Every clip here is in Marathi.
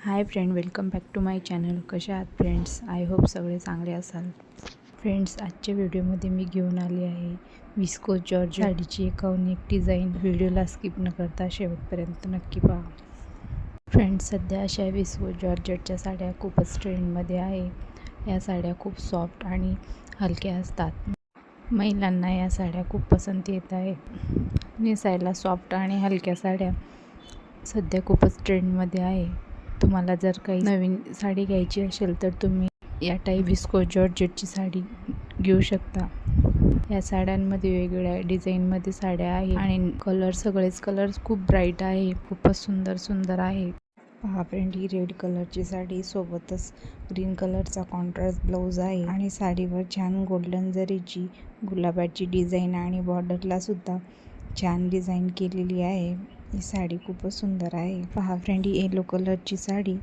Hi friend welcome back to my channel कशा आहात फ्रेंड्स आय होप सगळे चांगले असाल. फ्रेंड्स आजच्या व्हिडिओमध्ये मी घेऊन आली आहे विस्को जॉर्ज साडीची एकाहून एक डिझाईन व्हिडिओला स्किप न करता शेवटपर्यंत नक्की पहा. फ्रेंड्स सध्या अशा विस्को जॉर्जटच्या साड्या खूपच ट्रेंडमध्ये आहे. या साड्या खूप सॉफ्ट आणि हलक्या असतात. महिलांना या साड्या खूप पसंत येत आहेत नेसायला सॉफ्ट आणि हलक्या साड्या सध्या खूपच ट्रेंडमध्ये आहे. तुम्हाला जर काही नवीन साडी घ्यायची असेल तर तुम्ही या टाईप हिस्को जॉर्जेटची साडी घेऊ शकता. या साड्यांमध्ये वेगवेगळ्या डिझाईनमध्ये साड्या आहे आणि कलर सगळेच कलर्स खूप ब्राईट आहे खूपच सुंदर सुंदर आहे. पहा फ्रेंड ही रेड कलरची साडी सोबतच ग्रीन कलरचा कॉन्ट्रास्ट ब्लाऊज आहे आणि साडीवर छान गोल्डन जरीची गुलाबाची डिझाईन आणि बॉर्डरला सुद्धा छान डिझाईन केलेली आहे. ही साडी खूपच सुंदर आहे. पहा फ्रेंड ही येलो कलरची साडी.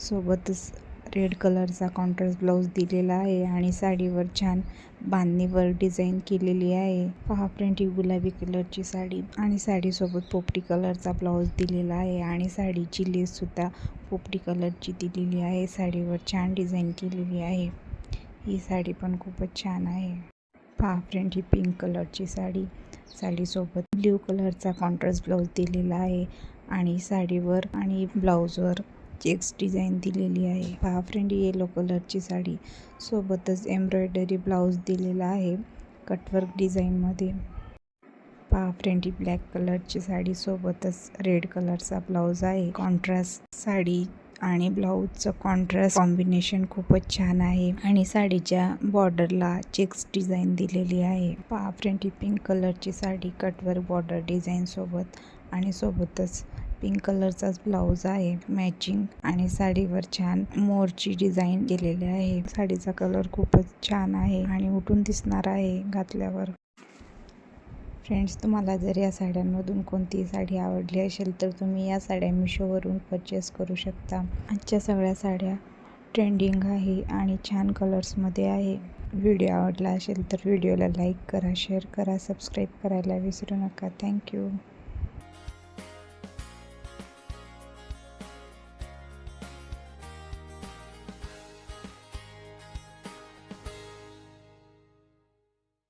सोबतच रेड कलरचा कॉन्ट्रास्ट ब्लाऊज दिलेला आहे आणि साडीवर छान बांधणीवर डिझाईन केलेली आहे. पहा फ्रेंड ही गुलाबी कलरची साडी आणि साडीसोबत पोपटी कलरचा ब्लाऊज दिलेला आहे आणि साडीची लेससुद्धा पोपटी कलरची दिलेली आहे. साडीवर छान डिझाईन केलेली आहे. ही साडी पण खूपच छान आहे. पहा फ्रेंड ही पिंक कलरची साडी. साडीसोबत ब्ल्यू कलरचा कॉन्ट्रास्ट ब्लाऊज दिलेला आहे आणि साडीवर आणि ब्लाऊजवर चेक्स डिझाईन दिलेली आहे. पहा फ्रेंड येलो कलरची साडी. सोबतच एम्ब्रॉयडरी ब्लाऊज दिलेला आहे कटवर्क डिझाईनमध्ये पहा फ्रेंड ही ब्लॅक कलरची साडी. सोबतच रेड कलरचा ब्लाऊज आहे. कॉन्ट्रास्ट साडी आणि ब्लाऊजचं कॉन्ट्रास्ट कॉम्बिनेशन खूपच छान आहे. आणि साडीच्या बॉर्डरला चेक्स डिझाईन दिलेली आहे. पहा फ्रेंड ही पिंक कलरची साडी कटवर बॉर्डर डिझाईन सोबत आणि सोबतच पिंक कलरचाच ब्लाऊज आहे. मॅचिंग आणि साडीवर छान मोरची डिझाईन केलेली आहे. साडीचा कलर खूपच छान आहे आणि उठून दिसणार आहे घातल्यावर. फ्रेंड्स तुम्हाला जर या साड्यांमधून कोणतीही साडी आवडली असेल तर तुम्ही या साड्या मिशोवरून परचेस करू शकता. आजच्या सगळ्या साड्या ट्रेंडिंग आहे आणि छान कलर्समध्ये आहे. व्हिडिओ आवडला असेल तर व्हिडिओला लाईक करा शेअर करा सबस्क्राईब करायला विसरू नका. थँक्यू